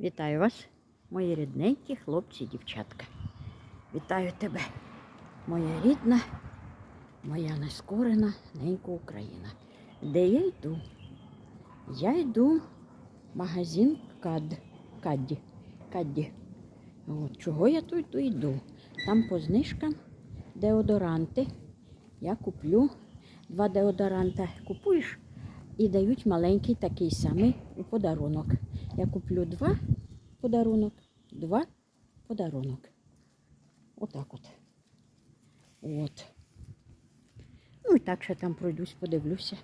Вітаю вас, мої рідненькі хлопці і дівчатка. Вітаю тебе, моя рідна, моя нескорена ненька Україна. Де я йду? Я йду в магазин Кад. Кадді. Кадді. От, чого я тут йду? Там по знижкам деодоранти. Я куплю два деодоранта. Купуєш і дають маленький такий самий у подарунок. Я куплю два подарунок, два подарунок. Отак от. От. Ну і так ще там пройдусь, подивлюся.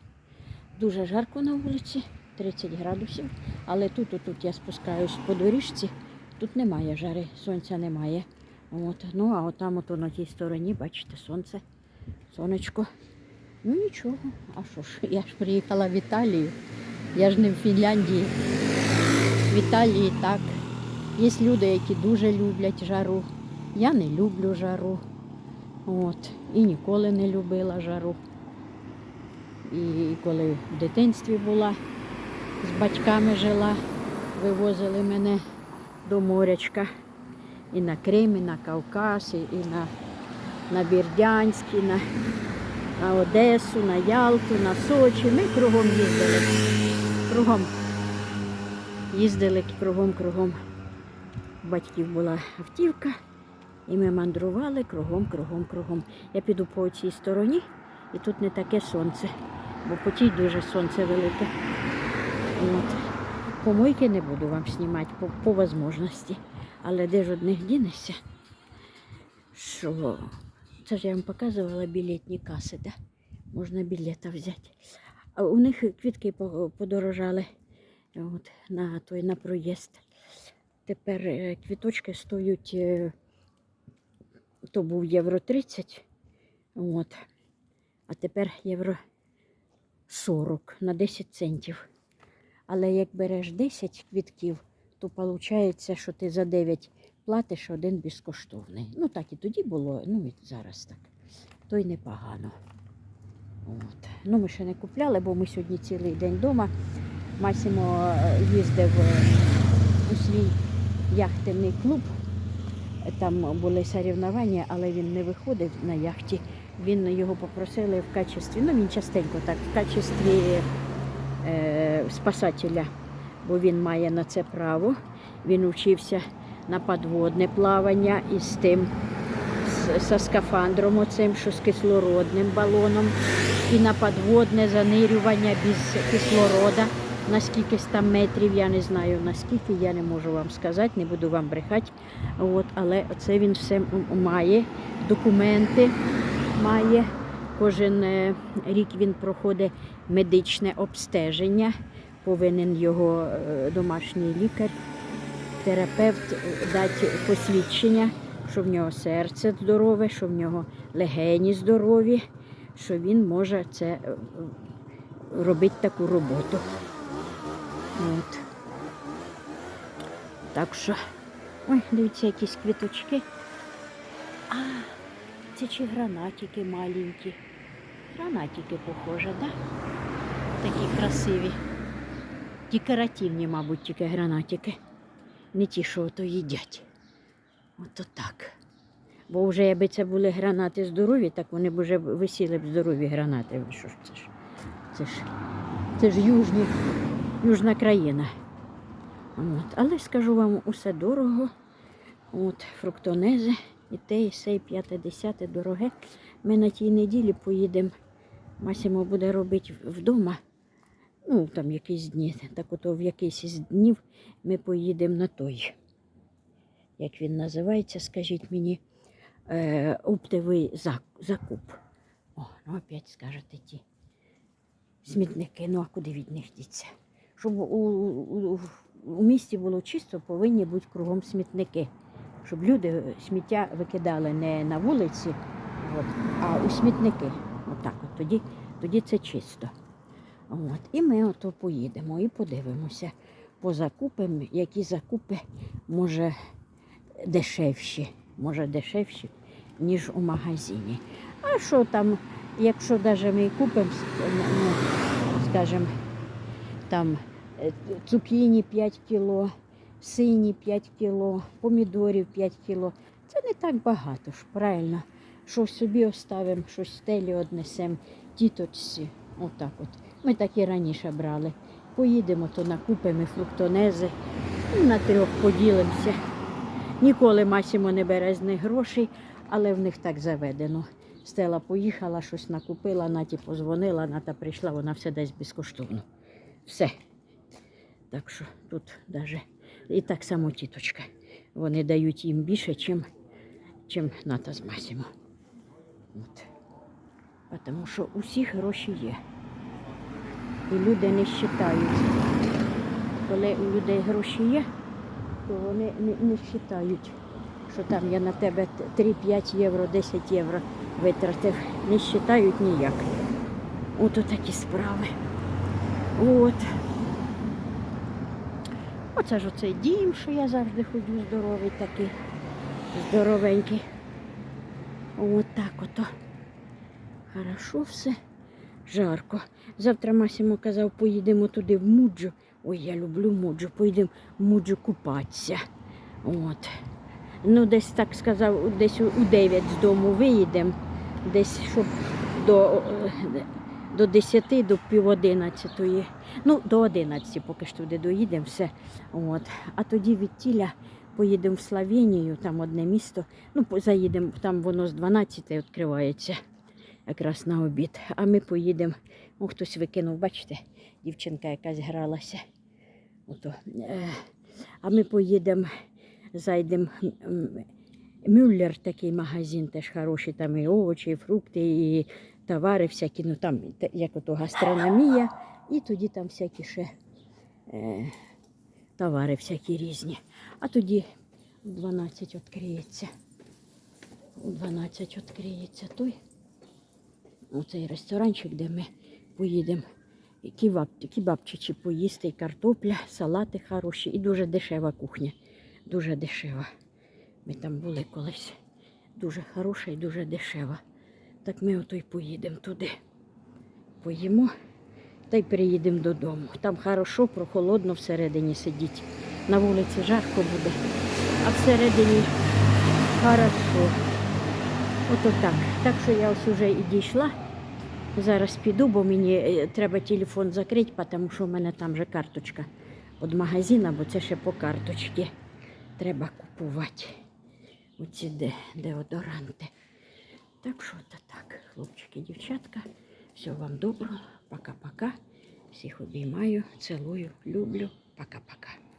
Дуже жарко на вулиці, 30 градусів. Але тут, отут я спускаюсь по доріжці, тут немає жари, сонця немає. От. Ну, а от там на тій стороні, бачите, сонце, сонечко. Ну нічого, а що ж, я ж приїхала в Італію, я ж не в Фінляндії. В Італії так. Є люди, які дуже люблять жару. Я не люблю жару. От. І ніколи не любила жару. І коли в дитинстві була, з батьками жила, вивозили мене до морячка. І на Крим, і на Кавказ, і на, на Бірдянськ, і на, на Одесу, на Ялту, на Сочі. Ми кругом їздили. Кругом їздили кругом, кругом. У батьків була автівка, і ми мандрували кругом, кругом, кругом. Я піду по цій стороні, і тут не таке сонце, бо по тій дуже сонце велике. От. Помойки не буду вам знімати по, по можливості. Але де ж одних дінешся? Що? Це ж я вам показувала білетні каси, да? Можна білета взяти. А у них квітки подорожали от, на той на проїзд. Тепер е, квіточки стоять, е, то був євро 30, от, а тепер євро 40 на 10 центів. Але як береш 10 квітків, то виходить, що ти за 9 платиш один безкоштовний. Ну так і тоді було, ну і зараз так. То й непогано. От. Ну, ми ще не купляли, бо ми сьогодні цілий день вдома. Масімо е, їздив е, у свій яхтивний клуб. Там були соревнування, але він не виходив на яхті. Він його попросили в качестві, ну він частенько так, в качестві е, спасателя, бо він має на це право. Він вчився на подводне плавання із тим, з, со скафандром оцим, що з кислородним балоном, і на подводне занирювання без кислорода. На скільки там метрів, я не знаю наскільки, я не можу вам сказати, не буду вам брехати. От, але це він все має, документи має. Кожен е, рік він проходить медичне обстеження, повинен його е, домашній лікар, терапевт е, дати посвідчення, що в нього серце здорове, що в нього легені здорові, що він може це робити таку роботу. От. Так що, ой, дивіться, якісь квіточки. А, це чи гранатики маленькі. Гранатики похоже, да? Такі красиві. Декоративні, мабуть, тільки гранатики. Не ті, що ото їдять. Ото так. Бо вже якби це були гранати здорові, так вони б вже висіли б здорові гранати. Що ж це ж? Це ж, це ж южні, южна країна. От. Але скажу вам, усе дорого. От, фруктонези, і те, і сей, п'яте, десяте дороге. Ми на тій неділі поїдемо. Масімо буде робити вдома. Ну, там якісь дні. Так ото в якийсь із днів ми поїдемо на той. Як він називається, скажіть мені, е, оптовий закуп. О, ну опять скажете ті. Смітники, ну а куди від них діться? Щоб у, у, у, місті було чисто, повинні бути кругом смітники. Щоб люди сміття викидали не на вулиці, от, а у смітники. Отак от, тоді, тоді це чисто. От. І ми ото поїдемо і подивимося по закупам, які закупи може дешевші, може дешевші, ніж у магазині. А що там, якщо навіть ми купимо, ну, скажімо, там цукіні 5 кіло, сині 5 кіло, помідорів 5 кіло. Це не так багато ж, правильно. Щось собі оставимо, щось стелі однесемо, тіточці. Отак от. Ми так і раніше брали. Поїдемо, то накупимо фруктонези, на трьох поділимося. Ніколи Масімо не бере з них грошей, але в них так заведено. Стела поїхала, щось накупила, Наті позвонила, Ната прийшла, вона все дасть безкоштовно. Все. Так що тут даже і так само тіточка. Вони дають їм більше, чим, чим Ната з Масімо. От. Тому що усіх гроші є. І люди не вважають. Коли у людей гроші є, то вони не, не вважають, що там я на тебе 3-5 євро, 10 євро витратив. Не вважають ніяк. От такі справи. От. Оце ж оцей дім, що я завжди ходжу здоровий такий, здоровенький. От так ото. Хорошо все. Жарко. Завтра Масімо казав, поїдемо туди в Муджу. Ой, я люблю Муджу, поїдемо в Муджу купатися. От. Ну, десь так сказав, десь у у 9 з дому виїдемо, десь щоб до, е, до 10, до пів 11. Ну, до 11, поки ж туди доїдемо все. От. А тоді від тіля поїдемо в Словенію, там одне місто. Ну, заїдемо, там воно з 12 відкривається якраз на обід. А ми поїдемо. О, хтось викинув, бачите, дівчинка якась гралася. Ото. Е, а ми поїдемо, зайдемо. Мюллер такий магазин, теж хороший, там і овочі, і фрукти, і товари всякі, ну там як ото гастрономія, і тоді там всякі ще е, товари всякі різні. А тоді в 12 відкриється. У 12 відкриється той оцей ресторанчик, де ми поїдемо. І кебаб, кебабчичі поїсти, і картопля, салати хороші, і дуже дешева кухня. Дуже дешева. Ми там були колись. Дуже хороша і дуже дешева. Так ми ото й поїдемо туди. Поїмо та й приїдемо додому. Там хорошо, прохолодно всередині сидіть. На вулиці жарко буде, а всередині хорошо. Ото так. Так що я ось уже і дійшла. Зараз піду, бо мені е, треба телефон закрити, тому що в мене там же карточка від магазину, бо це ще по карточці. Треба купувати оці де, деодоранти. Так що то так, хлопчики, дівчатка. Всього вам доброго. Пока-пока. Всіх обіймаю, цілую, люблю. Пока-пока.